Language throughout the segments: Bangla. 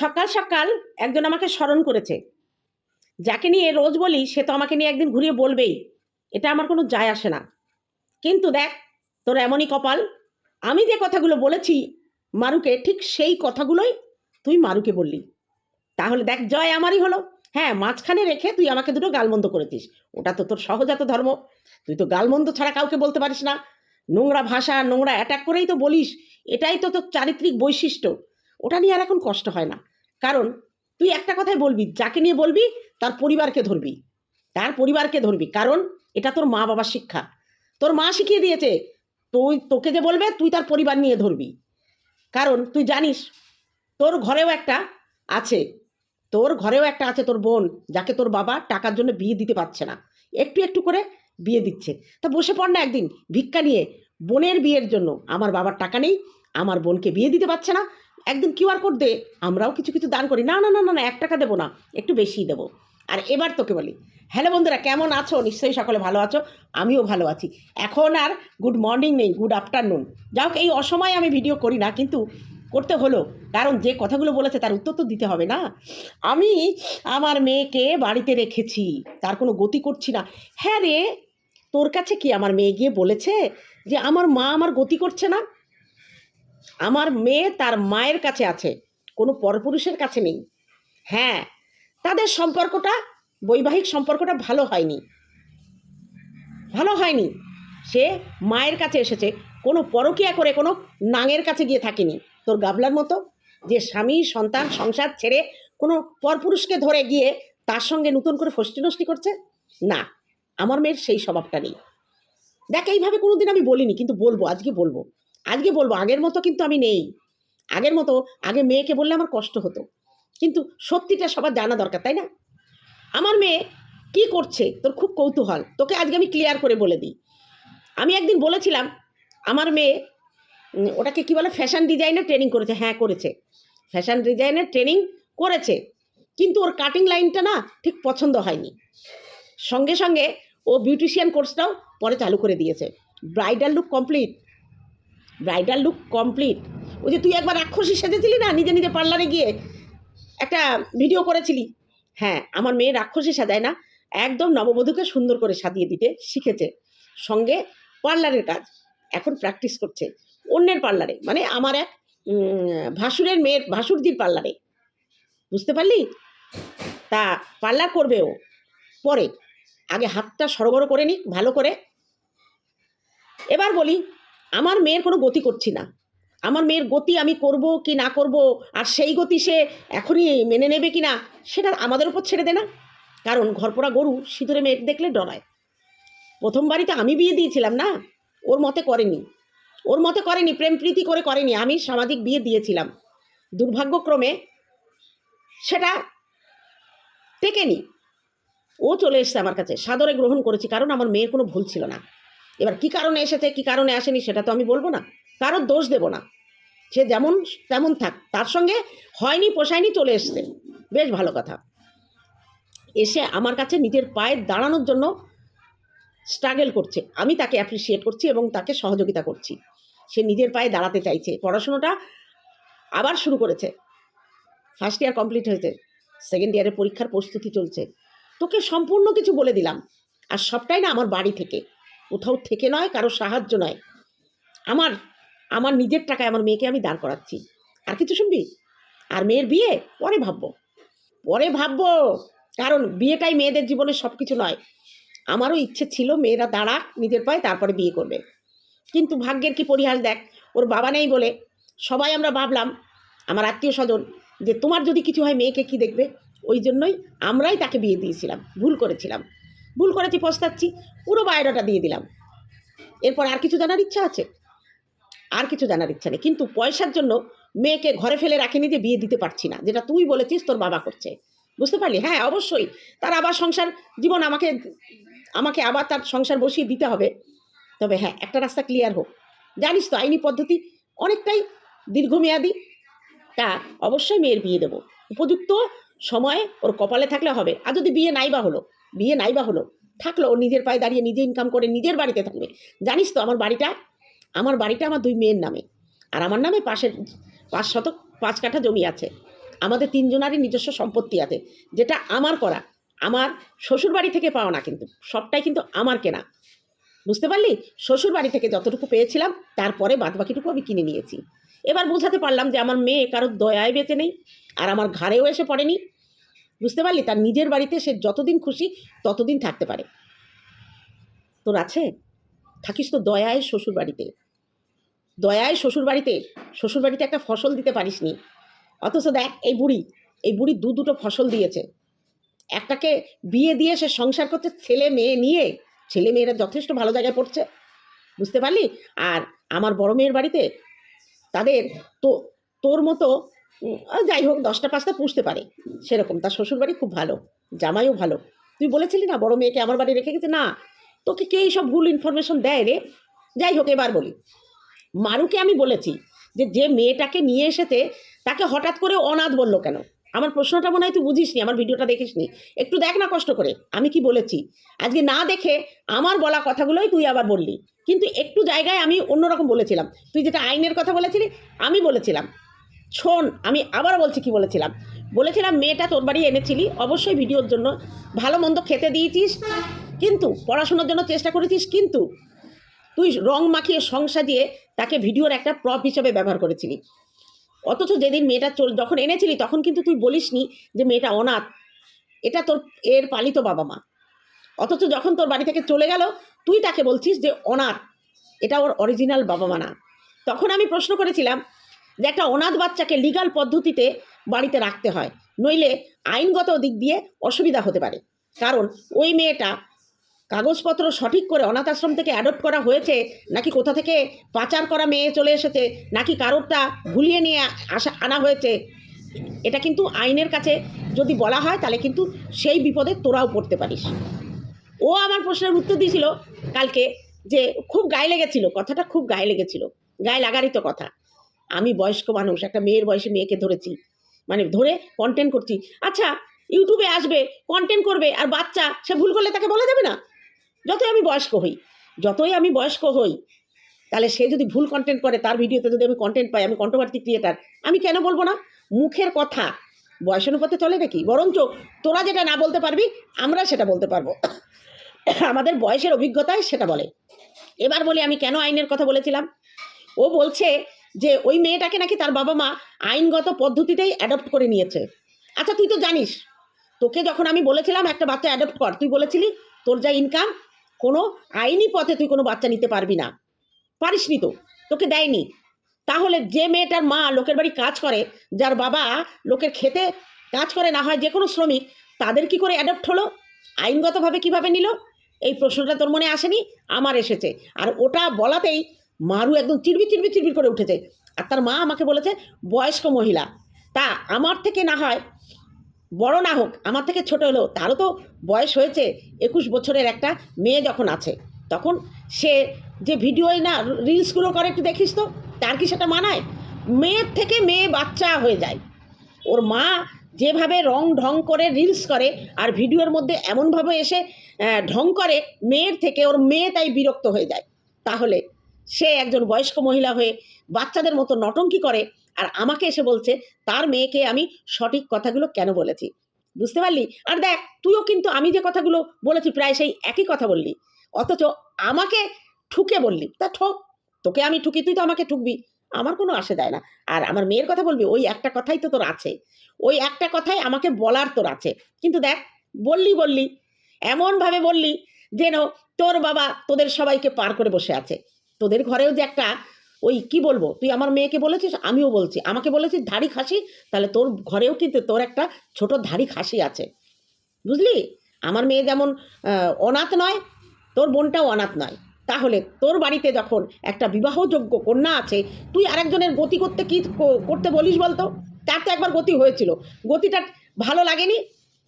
সকাল সকাল একজন আমাকে স্মরণ করেছে। যাকে নিয়ে রোজ বলি, সে তো আমাকে নিয়ে একদিন ঘুরিয়ে বলবেই, এটা আমার কোনো যায় আসে না। কিন্তু দেখ, তোর এমনই কপাল। আমি যে কথাগুলো বলেছি, মারুকে ঠিক সেই কথাগুলোই তুই মারুকে বললি। তাহলে দেখ, জয় আমারই হলো। হ্যাঁ মাঝখানে রেখে তুই আমাকে দুটো গালমন্দ করেছিস। ওটা তো তোর সহজাত ধর্ম। তুই তো গালমন্দ ছাড়া কাউকে বলতে পারিস না। নোংরা ভাষা, নোংরা অ্যাটাক করেই তো বলিস। এটাই তো তোর চারিত্রিক বৈশিষ্ট্য। ওটা নিয়ে আর এখন কষ্ট হয় না। কারণ তুই একটা কথাই বলবি, যাকে নিয়ে বলবি তার পরিবারকে ধরবি। তার পরিবারকে ধরবি, কারণ এটা তোর মা বাবার শিক্ষা। তোর মা শিখিয়ে দিয়েছে, তুই তোকে যে বলবে, তুই তার পরিবার নিয়ে ধরবি। কারণ তুই জানিস, তোর ঘরেও একটা আছে, তোর ঘরেও একটা আছে তোর বোন, যাকে তোর বাবা টাকার জন্য বিয়ে দিতে পারছে না। একটু একটু করে বিয়ে দিচ্ছে। তা বসে পড় না একদিন, ভিক্ষা নিয়ে। বোনের বিয়ের জন্য আমার বাবার টাকা নেই, আমার বোনকে বিয়ে দিতে পারছে না একদিন কিউআর কোড দে, আমরাও কিছু কিছু দান করি। না না না না না, এক টাকা দেবো না, একটু বেশিই দেবো। আর এবার তোকে বলি, হ্যালো বন্ধুরা, কেমন আছো? নিশ্চয়ই সকলে ভালো আছো, আমিও ভালো আছি। এখন আর গুড মর্নিং নেই গুড আফটারনুন যাই হোক, এই অসময়ে আমি ভিডিও করি না, কিন্তু করতে হলো। কারণ যে কথাগুলো বলেছে, তার উত্তর তো দিতে হবে না। আমি আমার মেয়েকে বাড়িতে রেখেছি, তার কোনো গতি করছি না। হ্যাঁ রে, তোর কাছে কি আমার মেয়ে গিয়ে বলেছে যে, আমার মা আমার গতি করছে না? আমার মেয়ে তার মায়ের কাছে আছে, কোনো পরপুরুষের কাছে নেই। হ্যাঁ তাদের সম্পর্কটা, বৈবাহিক সম্পর্কটা ভালো হয়নি। ভালো হয়নি। সে মায়ের কাছে এসেছে, কোনো পরকিয়া করে কোনো নাঙের কাছে গিয়ে থাকেনি। তোর গাবলার মতো যে স্বামী, সন্তান, সংসার ছেড়ে কোনো পরপুরুষকে ধরে গিয়ে তার সঙ্গে নতুন করে ফষ্টি নষ্টি করছে? না, আমার মেয়ের সেই স্বভাবটা নেই। দেখ, এইভাবে কোনোদিন আমি বলিনি, কিন্তু বলব, আজকে বলব। আজকে বলব, আগের মতো কিন্তু আমি নেই। আগের মতো, আগে মেয়েকে বললে আমার কষ্ট হতো। কিন্তু সত্যিটা সবার জানা দরকার, তাই না? আমার মেয়ে কি করছে? তোর খুব কৌতূহল। তোকে আজকে আমি ক্লিয়ার করে বলে দিই। আমি একদিন বলেছিলাম, আমার মেয়ে ওটাকে কি বলে ফ্যাশন ডিজাইনের ট্রেনিং করেছে। হ্যাঁ করেছে। ফ্যাশন ডিজাইনের ট্রেনিং করেছে। কিন্তু ওর কাটিং লাইনটা না ঠিক পছন্দ হয়নি। সঙ্গে সঙ্গে ও বিউটিশিয়ান কোর্সটাও পরে চালু করে দিয়েছে। Bridal look complete bridal look complete ওই যে তুই একবার রাক্ষসী সেজেছিলি না? নিজে নিজে পার্লারে গিয়ে একটা ভিডিও করেছিলি। হ্যাঁ আমার মেয়ে রাক্ষসী সাজায় না। একদম নববধূকে সুন্দর করে সাজিয়ে দিতে শিখেছে। সঙ্গে পার্লারের কাজ। এখন প্র্যাকটিস করছে। অন্যের পার্লারে মানে আমার এক ভাসুরের মেয়ের, ভাসুরজির পার্লারে বুঝতে পারলি? তা পার্লার করবে ও। পরে। আগে হাতটা সরবরাহ করে নিক, ভালো করে। এবার বলি আমার মেয়ের কোনো গতি করছি না। আমার মেয়ের গতি আমি করব কি না করব, আর সেই গতি সে এখনই মেনে নেবে কি না, সেটা আমাদের উপর ছেড়ে দে না। কারণ ঘরপোড়া গরু সিঁদুরে মেঘ দেখলে ডরায়। প্রথম বাড়িতে আমি বিয়ে দিয়েছিলাম না, ওর মতে করেনি। ওর মতে করেনি, প্রেম প্রীতি করে করেনি, আমি সামাজিক বিয়ে দিয়েছিলাম। দুর্ভাগ্যক্রমে সেটা টেকেনি। ও চলে এসছে আমার কাছে, সাদরে গ্রহণ করেছি, কারণ আমার মেয়ের কোনো ভুল ছিল না। এবার কি কারণে এসেছে, কি কারণে আসেনি সেটা তো আমি বলব না। কারোর দোষ দেব না। সে যেমন, তেমন থাক। তার সঙ্গে হয়নি, পোষায়নি, চলে এসছে। বেশ ভালো কথা। এসে আমার কাছে নিজের পায়ে দাঁড়ানোর জন্য স্ট্রাগল করছে। আমি তাকে অ্যাপ্রিসিয়েট করছি এবং তাকে সহযোগিতা করছি। সে নিজের পায়ে দাঁড়াতে চাইছে। পড়াশুনোটা আবার শুরু করেছে। ফার্স্ট ইয়ার কমপ্লিট হয়েছে। সেকেন্ড ইয়ারের পরীক্ষার প্রস্তুতি চলছে। তোকে সম্পূর্ণ কিছু বলে দিলাম। আর সবটাই না আমার বাড়ি থেকে। কোথাও থেকে নয় কারও সাহায্য নয়। আমার আমার নিজের টাকায় আমার মেয়েকে আমি দাঁড় করাচ্ছি। আর কিছু শুনবি? আর মেয়ের বিয়ে পরে ভাববো। পরে ভাববো, কারণ বিয়েটাই মেয়েদের জীবনে সব কিছু নয়। আমারও ইচ্ছে ছিল মেয়েরা দাঁড়াক নিজের পায়ে তারপরে বিয়ে করবে। কিন্তু ভাগ্যের কি পরিহাস দেখ, ওর বাবা নেই বলে সবাই আমরা ভাবলাম, আমার আত্মীয় স্বজন, যে তোমার যদি কিছু হয় মেয়েকে কি দেখবে? ওই জন্যই আমরাই তাকে বিয়ে দিয়েছিলাম, ভুল করেছিলাম। ভুল করেছি, পস্তাচ্ছি, পুরো বায়োডাটা দিয়ে দিলাম। এরপর আর কিছু জানার ইচ্ছা আছে? আর কিছু জানার ইচ্ছা নেই। কিন্তু পয়সার জন্য মেয়েকে ঘরে ফেলে রাখেনি যে বিয়ে দিতে পারছি না, যেটা তুই বলেছিস, তোর বাবা করছে। বুঝতে পারলি? হ্যাঁ অবশ্যই। তার আবার সংসার, জীবন আমাকে আমাকে আবার তার সংসার বসিয়ে দিতে হবে। তবে হ্যাঁ একটা রাস্তা ক্লিয়ার হোক। জানিস তো, আইনি পদ্ধতি অনেকটাই দীর্ঘমেয়াদী। তা অবশ্যই মেয়ের বিয়ে দেবো। উপযুক্ত সময়ে ওর কপালে থাকলে হবে। আর যদি বিয়ে নাই বা হলো? বিয়ে নাই বা হলো। থাকল ও নিজের পায়ে দাঁড়িয়ে নিজে ইনকাম করে নিজের বাড়িতে থাকবে। জানিস তো আমার বাড়িটা আমার বাড়িটা আমার দুই মেয়ের নামে। আর আমার নামে পাশের, পাঁচ শতক, পাঁচ কাঠা জমি আছে। আমাদের তিনজনারই নিজস্ব সম্পত্তি আছে। যেটা আমার করা, আমার শ্বশুর বাড়ি থেকে পাওয়া না কিন্তু, সবটাই কিন্তু আমার কেনা। বুঝতে পারলি? শ্বশুর বাড়ি থেকে যতটুকু পেয়েছিলাম, তারপরে বাদবাকিটুকু আমি কিনে নিয়েছি। এবার বোঝাতে পারলাম যে আমার মেয়ে কারোর দয়ায় বেঁচে নেই, আর আমার ঘাড়েও এসে পড়েনি। বুঝতে পারলি? তার নিজের বাড়িতে সে যতদিন খুশি ততদিন থাকতে পারে। তোর আছে? থাকিস তো দয়ায় শ্বশুর বাড়িতে দয়ায় শ্বশুর বাড়িতে শ্বশুর বাড়িতে একটা ফসল দিতে পারিসনি। অথচ দেখ, এই বুড়ি এই বুড়ি দু দুটো ফসল দিয়েছে। একটাকে বিয়ে দিয়ে সে সংসার করতে ছেলে মেয়ে নিয়ে। ছেলে মেয়েরা যথেষ্ট ভালো জায়গায় পড়ছে। বুঝতে পারলি? আর আমার বড় মেয়ের বাড়িতে তাদের তো, তোর মতো যাই হোক, দশটা পাঁচটা পুষতে পারে। সেরকম, তার শ্বশুর বাড়ি খুব ভালো, জামাইও ভালো। তুই বলেছিলি না, বড় মেয়েকে আমার বাড়ি রেখে গেছে? না। তোকে কে সব ভুল ইনফরমেশন দেয় রে? যাই হোক, এবার বলি। মারুকে আমি বলেছি যে যে মেয়েটাকে নিয়ে এসেছে, তাকে হঠাৎ করে অনাথ বলল কেন? আমার প্রশ্নটা মনে হয় তুই বুঝিসনি, আমার ভিডিওটা দেখিসনি। একটু দেখ না কষ্ট করে, আমি কি বলেছি? আজকে না দেখে আমার বলা কথাগুলোই তুই আবার বললি। কিন্তু একটু জায়গায় আমি অন্যরকম বলেছিলাম। তুই যেটা আইনের কথা বলেছিলি, আমি বলেছিলাম। শোন, আমি আবার বলছি কি বলেছিলাম। বলেছিলাম, মেয়েটা তোর বাড়ি এনেছিলি, অবশ্যই ভিডিওর জন্য ভালো মন্দ খেতে দিয়েছিস, কিন্তু পড়াশোনার জন্য চেষ্টা করেছিস, কিন্তু তুই রং মাখিয়ে সং দিয়ে তাকে ভিডিওর একটা প্রপ হিসেবে ব্যবহার করেছিলি। অথচ যেদিন মেয়েটা চল, যখন এনেছিলি, তখন কিন্তু তুই বলিসনি যে মেয়েটা অনাথ। এটা তোর, এর পালিত বাবা মা। অথচ যখন তোর বাড়ি থেকে চলে গেল, তুই তাকে বলছিস যে অনাথ। এটা ওর অরিজিনাল বাবা মা না। তখন আমি প্রশ্ন করেছিলাম যে একটা অনাথ বাচ্চাকে লিগাল পদ্ধতিতে বাড়িতে রাখতে হয়। নইলে আইনগত দিক দিয়ে অসুবিধা হতে পারে। কারণ ওই মেয়েটা কাগজপত্র সঠিক করে অনাথ আশ্রম থেকে অ্যাডপ্ট করা হয়েছে, নাকি কোথা থেকে পাচার করা মেয়ে চলে এসেছে, নাকি কারোরটা ভুলিয়ে নিয়ে আসা, আনা হয়েছে, এটা কিন্তু আইনের কাছে যদি বলা হয়, তাহলে কিন্তু সেই বিপদে তোরাও পড়তে পারিস। ও আমার প্রশ্নের উত্তর দিয়েছিল কালকে যে খুব গায়ে লেগেছিল, কথাটা খুব গায়ে লেগেছিল, গায়ে লাগারই তো কথা। আমি বয়স্ক মানুষ, একটা মেয়ের বয়সে মেয়েকে ধরেছি। মানে ধরে কন্টেন্ট করছি। আচ্ছা ইউটিউবে আসবে কন্টেন্ট করবে, আর বাচ্চা, সে ভুল করলে তাকে বলা যাবে না? যতই আমি বয়স্ক হই, যতই আমি বয়স্ক হই, তাহলে সে যদি ভুল কন্টেন্ট করে, তার ভিডিওতে যদি আমি কন্টেন্ট পাই, আমি কন্ট্রোভার্সি ক্রিয়েটার আমি কেন বলব না? মুখের কথা। বয়স অনুপাতে চলে নাকি? বরঞ্চ তোরা যেটা না বলতে পারবি, আমরা সেটা বলতে পারব। আমাদের বয়সের অভিজ্ঞতায় সেটা বলে। এবার বলি আমি কেন আইনের কথা বলেছিলাম? ও বলছে যে ওই মেয়েটাকে নাকি তার বাবা মা আইনগত পদ্ধতিতেই অ্যাডপ্ট করে নিয়েছে। আচ্ছা তুই তো জানিস, তোকে যখন আমি বলেছিলাম একটা বাচ্চা অ্যাডপ্ট কর, তুই বলেছিলি, তোর যা ইনকাম কোনো আইনি পথে তুই কোনো বাচ্চা নিতে পারবি না। পারিসনি তো, তোকে দেয়নি। তাহলে যে মেয়েটার মা লোকের বাড়ি কাজ করে, যার বাবা লোকের খেতে কাজ করে, না হয় যে কোনো শ্রমিক, তাদের কি করে অ্যাডপ্ট হলো? আইনগতভাবে কীভাবে নিল? এই প্রশ্নটা তোর মনে আসেনি? আমার এসেছে। আর ওটা বলাতেই মারু একদম চিরবি চিরবি চিরবির করে উঠেছে। আর তার মা আমাকে বলেছে, বয়স্ক মহিলা, তা আমার থেকে না হয়, বড় না হোক, আমার থেকে ছোট হলেও, তারও তো বয়স হয়েছে, একুশ বছরের একটা মেয়ে যখন আছে, তখন সে যে ভিডিওই না, রিলসগুলো করে একটু দেখিস তো, তার কি সেটা মানায়? মেয়ের থেকে মেয়ে বাচ্চা হয়ে যায়। ওর মা যেভাবে রং ঢং করে রিলস করে, আর ভিডিওর মধ্যে এমনভাবে এসে ঢং করে, মেয়ের থেকে, ওর মেয়ে তাই বিরক্ত হয়ে যায়। তাহলে সে একজন বয়স্ক মহিলা হয়ে বাচ্চাদের মতো নটঙ্কি করে আর আমাকে এসে বলছে, তার মেয়েকে আমি সঠিক কথাগুলো কেন বলেছি? বুঝতে পারলি? আর দেখ, তুইও কিন্তু আমি যে কথাগুলো বলেছি প্রায় সেই একই কথা বললি। অথচ আমাকে ঠুকে বললি। তা ঠোক, তোকে আমি ঠুকি, তুই তো আমাকে ঠুকবি। আমার কোনো আসে যায় না। আর আমার মেয়ের কথা বলবি, ওই একটা কথাই তো তোর আছে। ওই একটা কথাই আমাকে বলার তোর আছে। কিন্তু দেখ, বললি বললি, এমনভাবে বললি যেন তোর বাবা তোদের সবাইকে পার করে বসে আছে। তোদের ঘরেও যে একটা ওই কি বলব? তুই আমার মেয়েকে বলেছিস, আমিও বলছি। আমাকে বলেছিস ধাড়ি খাসি, তাহলে তোর ঘরেও কিন্তু তোর একটা ছোট ধাড়ি খাসি আছে। বুঝলি? আমার মেয়ে যেমন অনাথ নয়, তোর বোনটাও অনাথ নয়। তাহলে তোর বাড়িতে যখন একটা বিবাহযোগ্য কন্যা আছে, তুই আরেকজনের গতি করতে কি, করতে বলিস বলতো? তার তো একবার গতি হয়েছিল। গতিটা ভালো লাগেনি,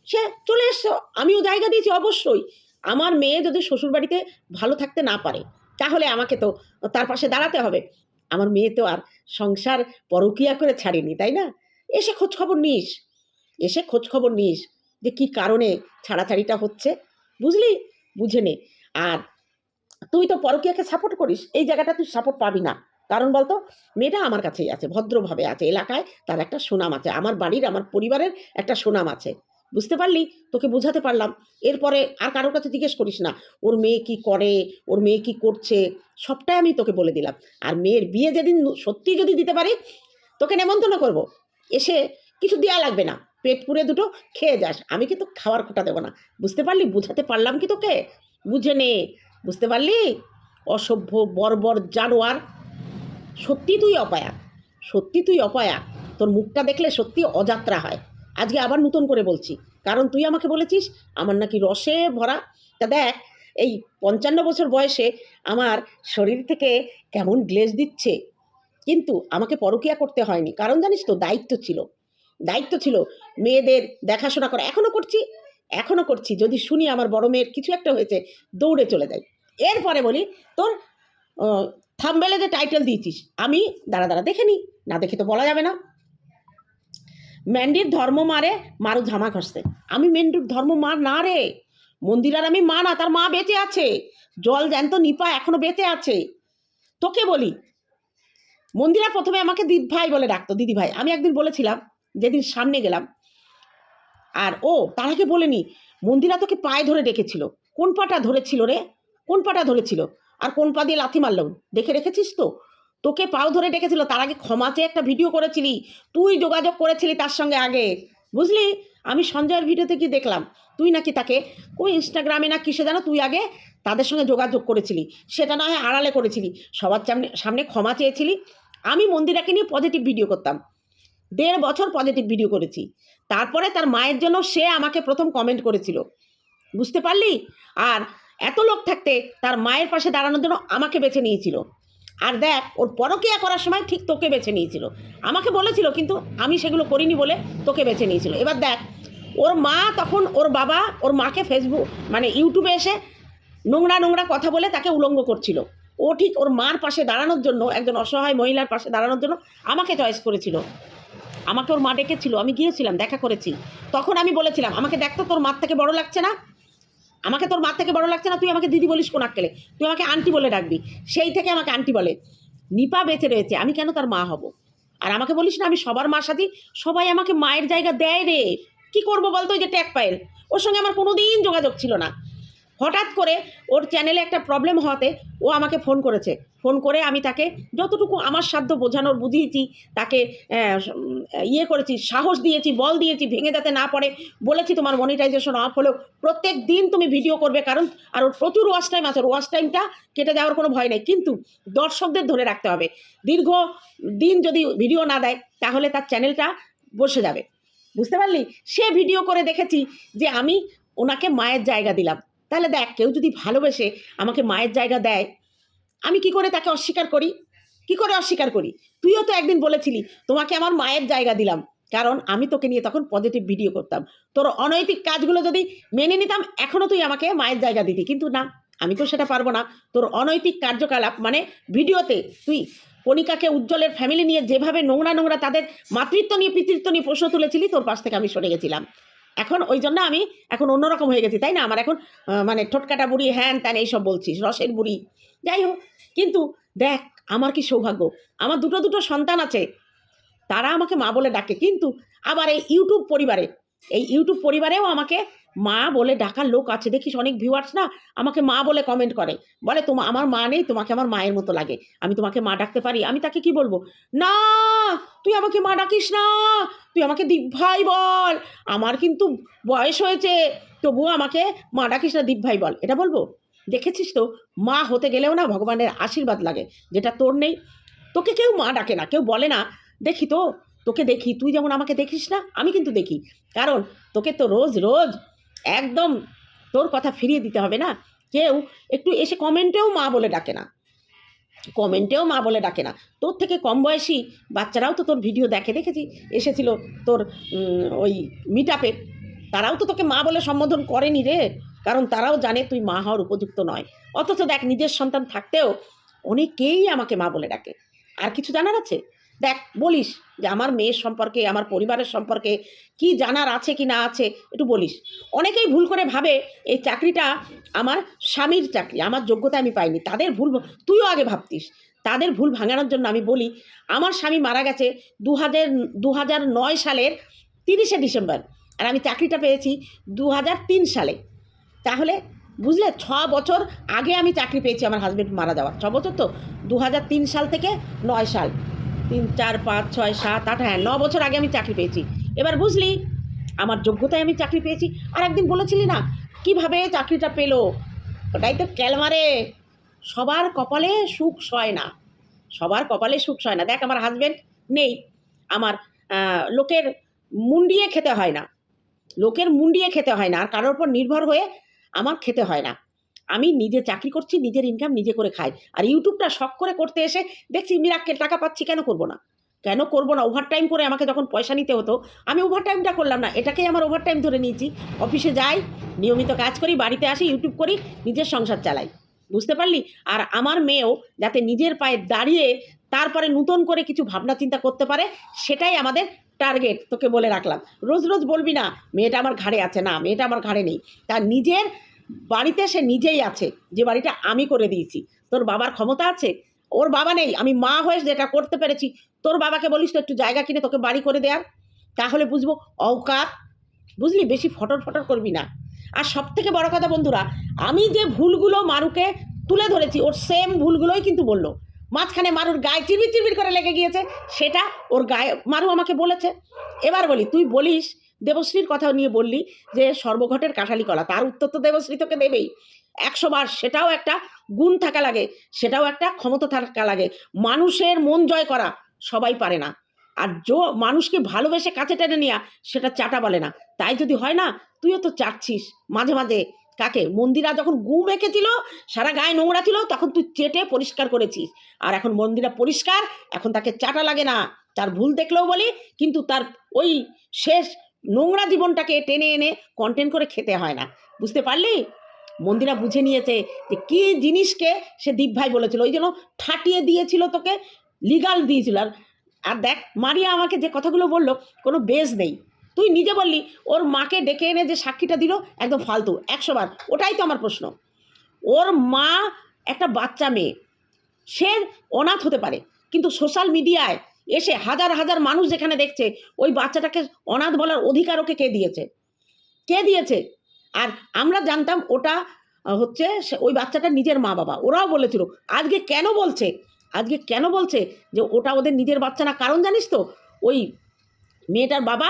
সে চলে এসছো। আমিও জায়গা দিয়েছি অবশ্যই। আমার মেয়ে যদি শ্বশুরবাড়িতে ভালো থাকতে না পারে তাহলে আমাকে তো তার পাশে দাঁড়াতে হবে। আমার মেয়ে তো আর সংসার পরকিয়া করে ছাড়েনি, তাই না? এসে খোঁজ খবর নিস। এসে খোঁজ খবর নিস যে কি কারণে ছাড়াছাড়িটা হচ্ছে। বুঝলি? বুঝে নে। আর তুই তো পরকিয়াকে সাপোর্ট করিস, এই জায়গাটা তুই সাপোর্ট পাবি না। কারণ বলতো, মেয়েটা আমার কাছেই আছে, ভদ্রভাবে আছে, এলাকায় তার একটা সুনাম আছে, আমার বাড়ির, আমার পরিবারের একটা সুনাম আছে। বুঝতে পারলি? তোকে বোঝাতে পারলাম। এরপরে আর কারোর কাছে জিজ্ঞেস করিস না। ওর মেয়ে কি করে? ওর মেয়ে কি করছে? সবটাই আমি তোকে বলে দিলাম। আর মেয়ের বিয়ে যেদিন সত্যি যদি দিতে পারি, তোকে নেমন্তন্ন করব। এসে কিছু দেওয়া লাগবে না। পেট পুড়ে দুটো খেয়ে যাস। আমি কিন্তু খাওয়ার খোটা দেবো না। বুঝতে পারলি? বুঝাতে পারলাম কি তোকে? বুঝে নে। বুঝতে পারলি? অসভ্য, বর্বর জানোয়ার। সত্যি তুই অপায়া। সত্যি তুই অপায়া। তোর মুখটা দেখলে সত্যি অযাত্রা হয়। আজকে আবার নতুন করে বলছি। কারণ তুই আমাকে বলেছিস, আমার নাকি রসে ভরা। তা দেখ, এই পঞ্চান্ন বছর বয়সে আমার শরীর থেকে কেমন গ্লেজ দিচ্ছে। কিন্তু আমাকে পরকিয়া করতে হয়নি। কারণ জানিস তো, দায়িত্ব ছিল। দায়িত্ব ছিল মেয়েদের দেখাশোনা করা। এখনও করছি এখনও করছি। যদি শুনি আমার বড় মেয়ের কিছু একটা হয়েছে, দৌড়ে চলে যাই। এরপরে বলি, তোর থামবেলে যে টাইটেল দিয়েছিস, আমি দাঁড়া দাঁড়া দেখে নি। না দেখে তো বলা যাবে না। ম্যান্ডির ধর্ম মারে, মারু ঝামা ঘষতে। আমি মেন্ডুর ধর্ম মার না রে। মন্দিরার আমি মা না, তার মা বেঁচে আছে। জল জ্যান্ত নিপা এখনও বেঁচে আছে। তোকে বলি, মন্দিরা প্রথমে আমাকে দিদি ভাই বলে ডাকতো দিদি ভাই আমি একদিন বলেছিলাম, যেদিন সামনে গেলাম, আর ও, তার আগে বলেনি, মন্দিরা তোকে পায়ে ধরে ডেকেছিল। কোন পাটা ধরেছিল রে? কোন পাটা ধরেছিল? আর কোন পা দিয়ে লাথি মারলো? দেখে রেখেছিস তো? তোকে পাও ধরে ডেকেছিল, তার আগে ক্ষমা চেয়ে একটা ভিডিও করেছিলি, তুই যোগাযোগ করেছিলি তার সঙ্গে আগে, বুঝলি? আমি সঞ্জয়ের ভিডিওতে কি দেখলাম? তুই নাকি তাকে, ওই ইনস্টাগ্রামে না কিসে জানো তুই আগে তাদের সঙ্গে যোগাযোগ করেছিলি, সেটা না হয় আড়ালে করেছিলি, সবার সামনে সামনে ক্ষমা চেয়েছিলি। আমি মন্দিরাকে নিয়ে পজিটিভ ভিডিও করতাম, দেড় বছর পজিটিভ ভিডিও করেছি, তারপরে তার মায়ের জন্য সে আমাকে প্রথম কমেন্ট করেছিল, বুঝতে পারলি? আর এত লোক থাকতে তার মায়ের পাশে দাঁড়ানোর জন্য আমাকে বেছে নিয়েছিল। আর দেখ, ওর পরকিয়া করার সময় ঠিক তোকে বেছে নিয়েছিল। আমাকে বলেছিল, কিন্তু আমি সেগুলো করিনি বলে তোকে বেছে নিয়েছিল। এবার দেখ, ওর মা তখন ওর বাবা, ওর মাকে ফেসবুক মানে ইউটিউবে এসে নোংরা নোংরা কথা বলে তাকে উলঙ্গ করছিল। ও ঠিক ওর মার পাশে দাঁড়ানোর জন্য, একজন অসহায় মহিলার পাশে দাঁড়ানোর জন্য আমাকে চয়েস করেছিল। আমাকে ওর মা ডেকেছিল, আমি গিয়েছিলাম, দেখা করেছি। তখন আমি বলেছিলাম, আমাকে দেখ তো, তোর মার থেকে বড় লাগছে না? আমাকে তোর মা থেকে বড় লাগছে না? তুই আমাকে দিদি বলিস কোন আক্কেলে? তুই আমাকে আন্টি বলে ডাকবি। সেই থেকে আমাকে আন্টি বলে। নিপা বেঁচে রয়েছে, আমি কেন তার মা হব? আর আমাকে বলিস না, আমি সবার মা সাথে? সবাই আমাকে মায়ের জায়গা দেয় রে। কি করব বলতো ওই যে ট্যাক পায়েল? ওর সঙ্গে আমার কোনো দিন যোগাযোগ ছিল না। হঠাৎ করে ওর চ্যানেলে একটা প্রবলেম হওয়াতে ও আমাকে ফোন করেছে। ফোন করে আমি তাকে যতটুকু আমার সাধ্য বোঝানোর বুঝিয়েছি, তাকে ইয়ে করেছি, সাহস দিয়েছি, বল দিয়েছি, ভেঙে যাতে না পড়ে, বলেছি তোমার মনিটাইজেশন অফ হলেও প্রত্যেক দিন তুমি ভিডিও করবে কারণ, আর ওর প্রচুর ওয়াশ টাইম আছে ওয়াশ টাইমটা কেটে যাওয়ার কোনো ভয় নেই। কিন্তু দর্শকদের ধরে রাখতে হবে। দীর্ঘ দিন যদি ভিডিও না দেয়, তাহলে তার চ্যানেলটা বসে যাবে। বুঝতে পারলি? সে ভিডিও করে দেখেছি যে আমি ওনাকে মায়ের জায়গা দিলাম। তাহলে দেখ, কেউ যদি ভালোবেসে আমাকে মায়ের জায়গা দেয়, আমি কি করে তাকে অস্বীকার করি? কি করে অস্বীকার করি? তুইও তো একদিন বলেছিলি, তোমাকে আমার মায়ের জায়গা দিলাম। কারণ আমি তোকে নিয়ে তখন পজিটিভ ভিডিও করতাম। তোর অনৈতিক কাজগুলো যদি মেনে নিতাম এখনও তুই আমাকে মায়ের জায়গা দিতি। কিন্তু না, আমি তো সেটা পারব না। তোর অনৈতিক কার্যকলাপ মানে ভিডিওতে তুই কণিকাকে উজ্জ্বলের ফ্যামিলি নিয়ে যেভাবে নোংরা নোংরা তাদের মাতৃত্ব নিয়ে, পিতৃত্ব নিয়ে প্রশ্ন তুলেছিলি, তোর পাশ থেকে আমি সরে গেছিলাম। এখন ওই জন্য আমি এখন অন্যরকম হয়ে গেছি, তাই না? আমার এখন মানে ঠোটকাটা বুড়ি, হ্যান ত্যান এইসব বলছিস রসের বুড়ি। যাই হোক, কিন্তু দেখ, আমার কি সৌভাগ্য। আমার দুটো দুটো সন্তান আছে, তারা আমাকে মা বলে ডাকে, কিন্তু আবার এই ইউটিউব পরিবারে এই ইউটিউব পরিবারেও আমাকে মা বলে ডাকার লোক আছে। দেখিস অনেক ভিউয়ার্স না আমাকে মা বলে কমেন্ট করে। বলে, তোমা, আমার মা নেই, তোমাকে আমার মায়ের মতো লাগে। আমি তোমাকে মা ডাকতে পারি। আমি তাকে কি বলব? না, তুই আমাকে মা ডাকিস না। তুই আমাকে দীপ ভাই বল। আমার কিন্তু বয়স হয়েছে, তবুও আমাকে মা ডাকিস না দীপ ভাই বল। এটা বলব? দেখেছিস তো? মা হতে গেলেও না ভগবানের আশীর্বাদ লাগে। যেটা তোর নেই, তোকে কেউ মা ডাকে না, কেউ বলে না। দেখি তো তোকে দেখি, তুই যেমন আমাকে দেখিস না, আমি কিন্তু দেখি। কারণ তোকে তো রোজ রোজ একদম তোর কথা ফিরিয়ে দিতে হবে না। কেউ একটু এসে কমেন্টেও মা বলে ডাকে না। কমেন্টেও মা বলে ডাকে না। তোর থেকে কম বয়সী বাচ্চারাও তো তোর ভিডিও দেখে, দেখেছি। এসেছিল তোর ওই মিট তারাও তো তোকে মা বলে সম্বোধন করেনি রে। কারণ তারাও জানে তুই মা হওয়ার উপযুক্ত নয়। অথচ দেখ, নিজের সন্তান থাকতেও অনেকেই আমাকে মা বলে ডাকে। আর কিছু জানার আছে? দেখ, বলিস যে আমার মেয়ের সম্পর্কে, আমার পরিবারের সম্পর্কে কি জানার আছে কি না আছে একটু বলিস। অনেকেই ভুল করে ভাবে এই চাকরিটা আমার স্বামীর চাকরি, আমার যোগ্যতা আমি পাইনি। তাদের ভুল তুইও আগে ভাবতিস। তাদের ভুল ভাঙানোর জন্য আমি বলি, আমার স্বামী মারা গেছে দু হাজার দু হাজার নয় সালের তিরিশে ডিসেম্বর আর আমি চাকরিটা পেয়েছি দু হাজার তিন সালে। তাহলে বুঝলে, ছ বছর আগে আমি চাকরি পেয়েছি আমার হাজব্যান্ড মারা যাওয়ার। ছ বছর তো দু হাজার তিন সাল থেকে নয় সাল। তিন, চার, পাঁচ, ছয়, সাত, আট হ্যাঁ ন বছর আগে আমি চাকরি পেয়েছি। এবার বুঝলি, আমার যোগ্যতায় আমি চাকরি পেয়েছি। আর একদিন বলেছিলি না, কীভাবে চাকরিটা পেল? ওটাই তো ক্যালমারে সবার কপালে সুখ সয় না। সবার কপালে সুখ সয় না। দেখ, আমার হাজব্যান্ড নেই। আমার লোকের মুন্ডিয়ে খেতে হয় না। লোকের মুন্ডিয়ে খেতে হয় না। আর কারোর উপর নির্ভর হয়ে আমার খেতে হয় না। আমি নিজে চাকরি করছি, নিজের ইনকাম নিজে করে খাই। আর ইউটিউবটা শখ করে করতে এসে দেখছি মিরাক্কেল টাকা পাচ্ছি, কেন করব না? কেন করব না? ওভার টাইম করে আমাকে যখন পয়সা নিতে হতো, আমি ওভার টাইমটা করলাম না। এটাকেই আমার ওভার টাইম ধরে নিয়েছি। অফিসে যাই, নিয়মিত কাজ করি, বাড়িতে আসি, ইউটিউব করি, নিজের সংসার চালাই। বুঝতে পারলি? আর আমার মেয়েও যাতে নিজের পায়ে দাঁড়িয়ে তারপরে নতুন করে কিছু ভাবনা চিন্তা করতে পারে, সেটাই আমাদের টার্গেট তোকে বলে রাখলাম। রোজ রোজ বলবি না, মেয়েটা আমার ঘাড়ে আছে, না, মেয়েটা আমার ঘাড়ে নেই। তার নিজের বাড়িতে সে নিজেই আছে, যে বাড়িটা আমি করে দিয়েছি। তোর বাবার ক্ষমতা আছে? ওর বাবা নেই, আমি মা হয়ে যেটা করতে পেরেছি, তোর বাবাকে বলিস তো একটু জায়গা কিনে তোকে বাড়ি করে দেয়ার? তাহলে বুঝব অওকাত বুঝলি? বেশি ফটর ফটর করবি না। আর সব থেকে বড় কথা বন্ধুরা, আমি যে ভুলগুলো মারুকে তুলে ধরেছি, ওর সেম ভুলগুলোই কিন্তু বলল। মাঝখানে মারুর গায়ে চিরবির চিরবির করে লেগে গিয়েছে, সেটা ওর গায়ে, মারু আমাকে বলেছে। এবার বলি, তুই বলিস দেবশ্রীর কথা নিয়ে বললি যে সর্বঘটের কাঠালি কলা, তার উত্তর তো দেবশ্রী তোকে দেবেই। একশো বার সেটাও একটা গুণ থাকা লাগে, সেটাও একটা ক্ষমতা থাকা লাগে। মানুষের মন জয় করা সবাই পারে না। আর জো মানুষকে ভালোবেসে কাছে টেনে নেওয়া সেটা চাটা বলে না। তাই যদি হয় না, তুইও তো চাটছিস মাঝে মাঝে। কাকে? মন্দিরা যখন গু মেখেছিল, সারা গায়ে নোংরা ছিল, তখন তুই চেটে পরিষ্কার করেছিস। আর এখন মন্দিরা পরিষ্কার, এখন তাকে চাটা লাগে না। তার ভুল দেখলেও বলি, কিন্তু তার ওই শেষ নোংরা জীবনটাকে টেনে এনে কন্টেন্ট করে খেতে হয় না। বুঝতে পারলি? মন্দিরা বুঝে নিয়েছে যে কী জিনিসকে সে দীপ ভাই বলেছিল। ওই জন্য ঠাটিয়ে দিয়েছিল তোকে লিগাল দিয়েছিল। আর আর দেখ, মারিয়া আমাকে যে কথাগুলো বলল, কোনো বেজ নেই। তুই নিজে বললি, ওর মাকে ডেকে এনে যে সাক্ষীটা দিল, একদম ফালতু, একশো বার। ওটাই তো আমার প্রশ্ন। ওর মা একটা বাচ্চা মেয়ে। সে অনাথ হতে পারে, কিন্তু সোশ্যাল মিডিয়ায় এসে হাজার হাজার মানুষ যেখানে দেখছে, ওই বাচ্চাটাকে অনাথ বলার অধিকার ওকে কে দিয়েছে? কে দিয়েছে? আর আমরা জানতাম ওটা হচ্ছে ওই বাচ্চাটা নিজের মা বাবা। ওরাও বলেছিল, আজকে কেন বলছে? আজকে কেন বলছে যে ওটা ওদের নিজের বাচ্চা না? কারণ জানিস তো, ওই মেয়েটার বাবা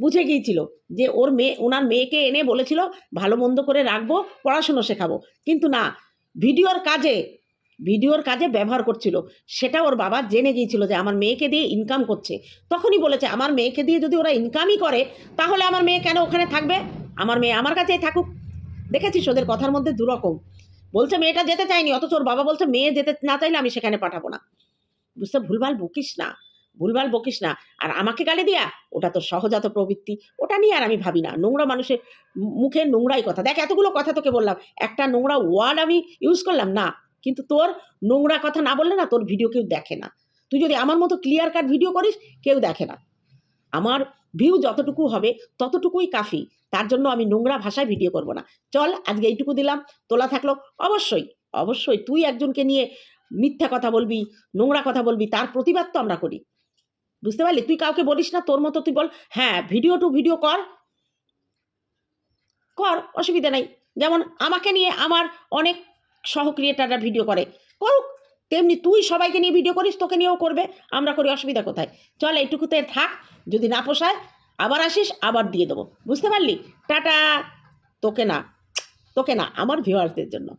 বুঝে গিয়েছিল যে ওর মেয়ে, ওনার মেয়েকে এনে বলেছিল, ভালো মন্দ করে রাখব, পড়াশুনো শেখাবো। কিন্তু না, ভিডিওর কাজে ভিডিওর কাজে ব্যবহার করছিল। সেটা ওর বাবা জেনে গিয়েছিল যে আমার মেয়েকে দিয়ে ইনকাম করছে। তখনই বলেছে, আমার মেয়েকে দিয়ে যদি ওরা ইনকামই করে, তাহলে আমার মেয়ে কেন ওখানে থাকবে? আমার মেয়ে আমার কাছেই থাকুক। দেখেছিস ওদের কথার মধ্যে দুরকম। বলছে, মেয়েটা যেতে চায়নি, অথচ ওর বাবা বলছে, মেয়ে যেতে না চাইলে আমি সেখানে পাঠাবো না। বুঝতে, ভুলভাল বকিস না, ভুলভাল বকিস না। আর আমাকে গালি দিয়া, ওটা তো সহজাত প্রবৃত্তি। ওটা নিয়ে আর আমি ভাবি না। নোংরা মানুষের মুখে নোংরাই কথা। দেখ, এতগুলো কথা তোকে বললাম। একটা নোংরা ওয়ার্ড আমি ইউজ করলাম, না। কিন্তু তোর নোংরা কথা না বললে না, তোর ভিডিও কেউ দেখে না। তুই যদি আমার মতো ক্লিয়ার কাট ভিডিও করিস, কেউ দেখে না। আমার ভিউ যতটুকু হবে, ততটুকুই কাফি। তার জন্য আমি নোংরা ভাষায় ভিডিও করব না। চল, আজকে এইটুকু দিলাম। তোলা থাকল অবশ্যই অবশ্যই তুই একজনকে নিয়ে মিথ্যা কথা বলবি, নোংরা কথা বলবি, তার প্রতিবাদ তো আমরা করি। বুঝতে পারলি? তুই কাউকে বলিস না, তোর মতো তুই বল হ্যাঁ ভিডিও টু ভিডিও কর। কর, অসুবিধা নাই। যেমন আমাকে নিয়ে আমার অনেক সহ ক্রিয়েটাররা ভিডিও করে। করুক, তেমনি তুই সবাইকে নিয়ে ভিডিও করিস, তোকে নিয়েও করবে, আমরা করি অসুবিধা কোথায়? চল এইটুকুতে থাক, যদি না পোষায়, আবার আসিস, আবার দিয়ে দেবো। বুঝতে পারলি? টাটা! তোকে না তোকে না, আমার ভিউয়ার্সদের জন্য।